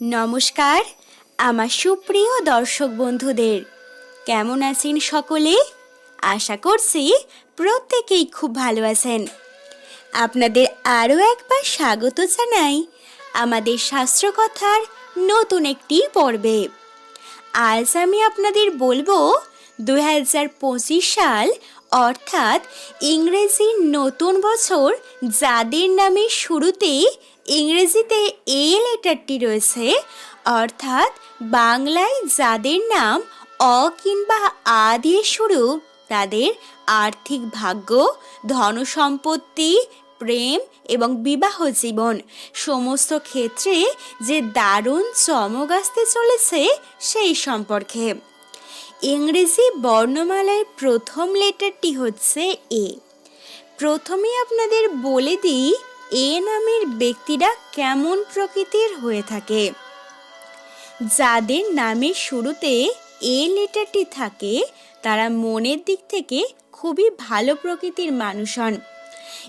নমস্কার, আমার সুপ্রিয় দর্শক বন্ধুদের। কেমন আছেন সকলে? আশা করছি প্রত্যেকেই খুব ভালো আছেন। আপনাদের আরও একবার স্বাগত জানাই আমাদের শাস্ত্রকথার নতুন একটি পর্বে। আজ আমি আপনাদের বলব দু হাজার পঁচিশ সাল, অর্থাৎ ইংরেজির নতুন বছর যাদের নামে শুরুতে ইংরেজিতে এ লেটারটি রয়েছে, অর্থাৎ বাংলায় যাদের নাম অ কিংবা আ দিয়ে শুরু, তাদের আর্থিক ভাগ্য, ধনসম্পত্তি, প্রেম এবং বিবাহ জীবন। সমস্ত ক্ষেত্রে যে দারুণ চমক আসতে চলেছে সেই সম্পর্কে। ইংরেজি বর্ণমালার প্রথম লেটারটি হচ্ছে এ। প্রথমে আপনাদের বলে দিই এ নামের ব্যক্তিরা কেমন প্রকৃতির হয়ে থাকে? যাদের নামের শুরুতে এ লেটারটি থাকে, তারা মনের দিক থেকে খুবই ভালো প্রকৃতির মানুষ হন।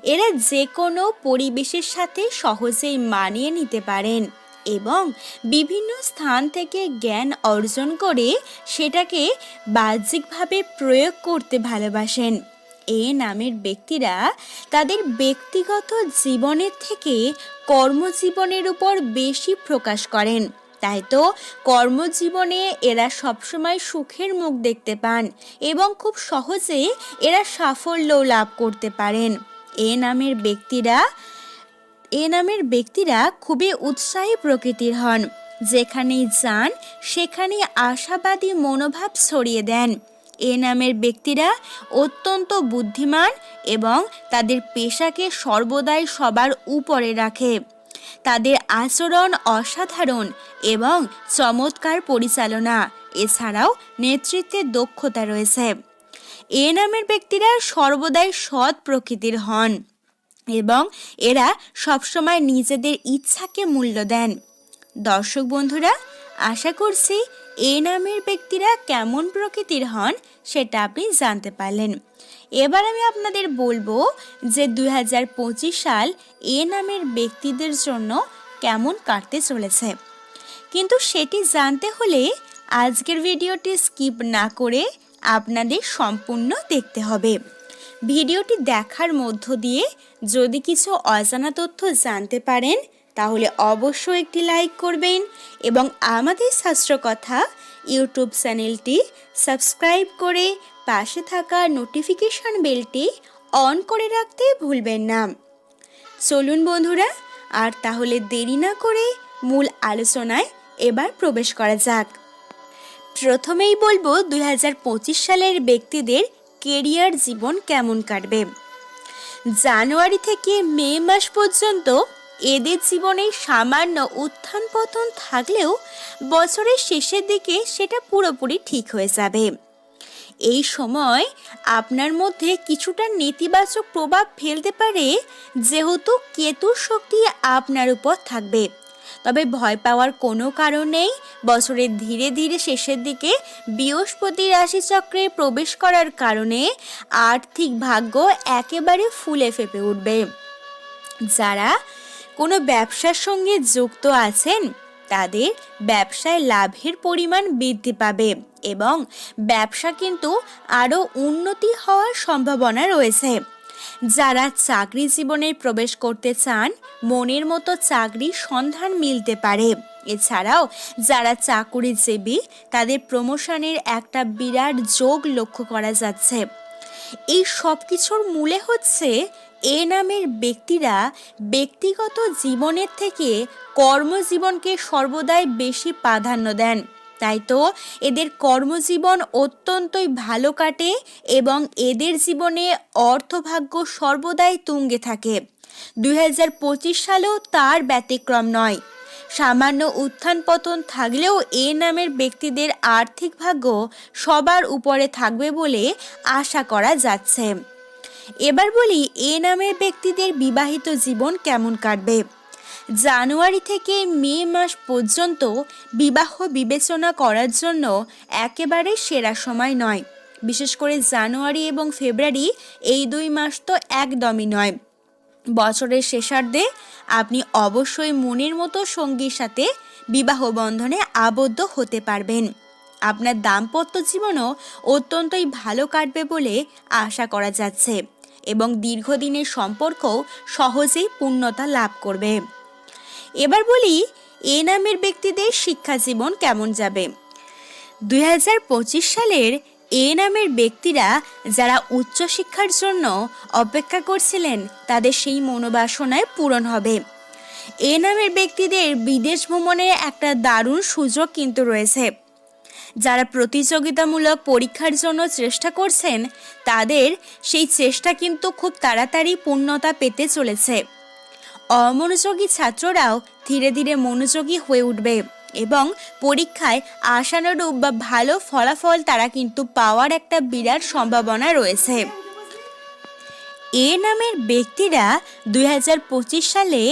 এরা যে কোনো পরিবেশের সাথে সহজেই মানিয়ে নিতে পারেন এবং বিভিন্ন স্থান থেকে জ্ঞান অর্জন করে সেটাকে বাহ্যিকভাবে প্রয়োগ করতে ভালোবাসেন। এ নামের ব্যক্তিরা তাদের ব্যক্তিগত জীবনের থেকে কর্মজীবনের উপর বেশি প্রকাশ করেন। তাই তো কর্মজীবনে এরা সবসময় সুখের মুখ দেখতে পান এবং খুব সহজে এরা সাফল্যও লাভ করতে পারেন। এ নামের ব্যক্তিরা, এ নামের ব্যক্তিরা খুবই উৎসাহী প্রকৃতির হন। যেখানেই যান সেখানে আশাবাদী মনোভাব ছড়িয়ে দেন। এ নামের ব্যক্তিরা অত্যন্ত বুদ্ধিমান এবং তাদের পেশাকে সর্বদাই সবার উপরে রাখে। তাদের আচরণ অসাধারণ এবং চমৎকার পরিচালনা। এছাড়াও নেতৃত্বের দক্ষতা রয়েছে। এ নামের ব্যক্তিরা সর্বদাই সৎ প্রকৃতির হন এবং এরা সবসময় নিজেদের ইচ্ছাকে মূল্য দেন। দর্শক বন্ধুরা, আশা করছি এ নামের ব্যক্তিরা কেমন প্রকৃতির হন সেটা আপনি জানতে পারলেন। এবার আমি আপনাদের বলব যে দু হাজার পঁচিশ সাল এ নামের ব্যক্তিদের জন্য কেমন কাটতে চলেছে। কিন্তু সেটি জানতে হলে আজকের ভিডিওটি স্কিপ না করে আপনাদের সম্পূর্ণ দেখতে হবে। ভিডিওটি দেখার মধ্য দিয়ে যদি কিছু অজানা তথ্য জানতে পারেন তাহলে অবশ্যই একটি লাইক করবেন এবং আমাদের শাস্ত্রকথা ইউটিউব চ্যানেলটি সাবস্ক্রাইব করে পাশে থাকা নোটিফিকেশন বেলটি অন করে রাখতে ভুলবেন না। চলুন বন্ধুরা, আর তাহলে দেরি না করে মূল আলোচনায় এবার প্রবেশ করা যাক। প্রথমেই বলব দুই হাজার পঁচিশ সালের ব্যক্তিদের কেরিয়ার জীবন কেমন কাটবে। জানুয়ারি থেকে মে মাস পর্যন্ত এদের জীবনে সামান্য উত্থান পতন থাকলেও বছরের শেষের দিকে সেটা পুরোপুরি ঠিক হয়ে যাবে। এই সময় আপনার মধ্যে কিছুটা নেতিবাচক প্রভাব ফেলতে পারে, যেহেতু কেতুর শক্তি আপনার উপর থাকবে। তবে ভয় পাওয়ার কোনো কারণ নেই, বছরের ধীরে ধীরে শেষের দিকে বৃহস্পতি রাশিচক্রে প্রবেশ করার কারণে আর্থিক ভাগ্য একেবারে ফুলে ফেপে উঠবে। যারা কোনো ব্যবসার সঙ্গে যুক্ত আছেন, তাদের ব্যবসায় লাভের পরিমাণ বৃদ্ধি পাবে এবং ব্যবসা কিন্তু আরও উন্নতি হওয়ার সম্ভাবনা রয়েছে। যারা চাকরি জীবনে প্রবেশ করতে চান, মনের মতো চাকরির সন্ধান মিলতে পারে। এছাড়াও যারা চাকুরিজীবী, তাদের প্রমোশনের একটা বিরাট যোগ লক্ষ্য করা যাচ্ছে। এই সব কিছুর মূলে হচ্ছে এ নামের ব্যক্তিরা ব্যক্তিগত জীবনের থেকে কর্মজীবনকে সর্বদাই বেশি প্রাধান্য দেন। তাই তো, এদের কর্মজীবন অত্যন্তই ভালো কাটে এবং এদের জীবনে অর্থভাগ্য সর্বদাই তুঙ্গে থাকে। দু হাজার পঁচিশ সালেও তার ব্যতিক্রম নয়। সামান্য উত্থান পতন থাকলেও এ নামের ব্যক্তিদের আর্থিক ভাগ্য সবার উপরে থাকবে বলে আশা করা যাচ্ছে। এবার বলি এ নামের ব্যক্তিদের বিবাহিত জীবন কেমন কাটবে। জানুয়ারি থেকে মে মাস পর্যন্ত বিবাহ বিবেচনা করার জন্য একেবারে সেরা সময় নয়। বিশেষ করে জানুয়ারি এবং ফেব্রুয়ারি এই দুই মাস তো একদমই নয়। বছরের শেষার্ধে আপনি অবশ্যই মনের মতো সঙ্গীর সাথে বিবাহ বন্ধনে আবদ্ধ হতে পারবেন। আপনার দাম্পত্য জীবনও অত্যন্তই ভালো কাটবে বলে আশা করা যাচ্ছে এবং দীর্ঘদিনের সম্পর্ক সহজেই পূর্ণতা লাভ করবে। এবার বলি, এ নামের ব্যক্তিদের শিক্ষা জীবন কেমন যাবে? দুই হাজার পঁচিশ সালের এ নামের ব্যক্তিরা যারা উচ্চশিক্ষার জন্য অপেক্ষা করছিলেন, তাদের সেই মনোবাসনায় পূরণ হবে। এ নামের ব্যক্তিদের বিদেশ ভ্রমণের একটা দারুণ সুযোগ কিন্তু রয়েছে। যারা প্রতিযোগিতামূলক পরীক্ষার জন্য চেষ্টা করছেন, তাদের সেই চেষ্টা কিন্তু খুব তাড়াতাড়ি পূর্ণতা পেতে চলেছে। অমনোযোগী ছাত্ররাও ধীরে ধীরে মনোযোগী হয়ে উঠবে এবং পরীক্ষায় আশানুরূপ বা ভালো ফলাফল তারা কিন্তু পাওয়ার একটা বিরাট সম্ভাবনা রয়েছে। এ নামের ব্যক্তিরা দুই হাজার পঁচিশ সালে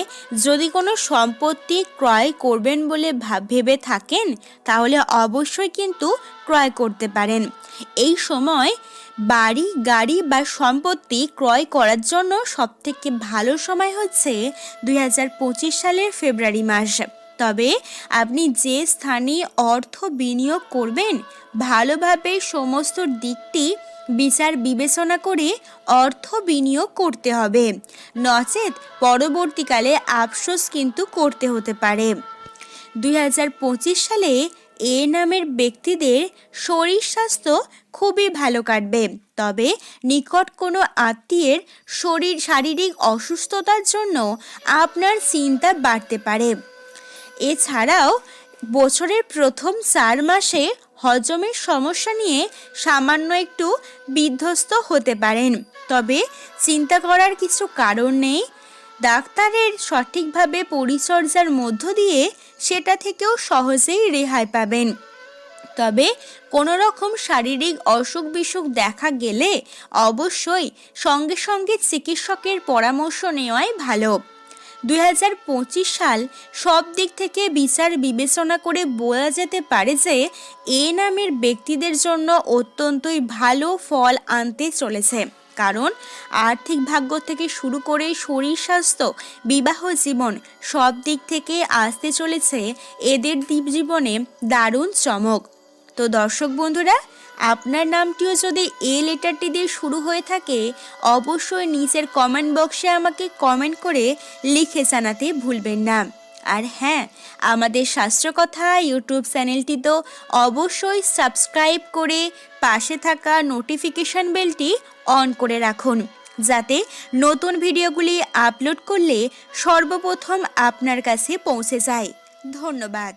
যদি কোনো সম্পত্তি ক্রয় করবেন বলে ভেবে থাকেন, তাহলে অবশ্যই কিন্তু ক্রয় করতে পারেন। এই সময় বাড়ি, গাড়ি বা সম্পত্তি ক্রয় করার জন্য সবথেকে ভালো সময় হচ্ছে দুই হাজার পঁচিশ সালের ফেব্রুয়ারি মাস। তবে আপনি যে স্থানে অর্থ বিনিয়োগ করবেন, ভালোভাবে সমস্ত দিকটি বিচার বিবেচনা করে অর্থ বিনিয়োগ করতে হবে। নচেত পরবর্তীকালে আফসোস কিন্তু করতে হতে পারে। দুই হাজার পঁচিশ সালে এ নামের ব্যক্তিদের শরীর স্বাস্থ্য খুবই ভালো কাটবে। তবে নিকট কোনো আত্মীয়ের শরীর শারীরিক অসুস্থতার জন্য আপনার চিন্তা বাড়তে পারে। এছাড়াও বছরের প্রথম চার মাসে হজমের সমস্যা নিয়ে সামান্য একটু বিধ্বস্ত হতে পারেন। তবে চিন্তা করার কিছু কারণ নেই। ডাক্তারের সঠিকভাবে পরিচর্যার মধ্য দিয়ে সেটা থেকেও সহজেই রেহাই পাবেন। তবে কোনো রকম শারীরিক অসুখ বিসুখ দেখা গেলে অবশ্যই সঙ্গে সঙ্গে চিকিৎসকের পরামর্শ নেওয়াই ভালো। দুই হাজার পঁচিশ সাল সব দিক থেকে বিচার বিবেচনা করে বলা যেতে পারে যে এ নামের ব্যক্তিদের জন্য অত্যন্তই ভালো ফল আনতে চলেছে। কারণ আর্থিক ভাগ্য থেকে শুরু করে শরীর স্বাস্থ্য, বিবাহ জীবন সব দিক থেকে আসতে চলেছে এদের দ্বীপ জীবনে দারুণ চমক। তো দর্শক বন্ধুরা, আপনার নামটিও যদি এ লেটারটি দিয়ে শুরু হয়ে থাকে, অবশ্যই নিচের কমেন্ট বক্সে আমাকে কমেন্ট করে লিখে জানাতে ভুলবেন না। আর হ্যাঁ আমাদের শাস্ত্রকথা ইউটিউব চ্যানেলটি তো অবশ্যই সাবস্ক্রাইব করে পাশে থাকা নোটিফিকেশান বেলটি অন করে রাখুন, যাতে নতুন ভিডিওগুলি আপলোড করলে সর্বপ্রথম আপনার কাছে পৌঁছে যায়। ধন্যবাদ।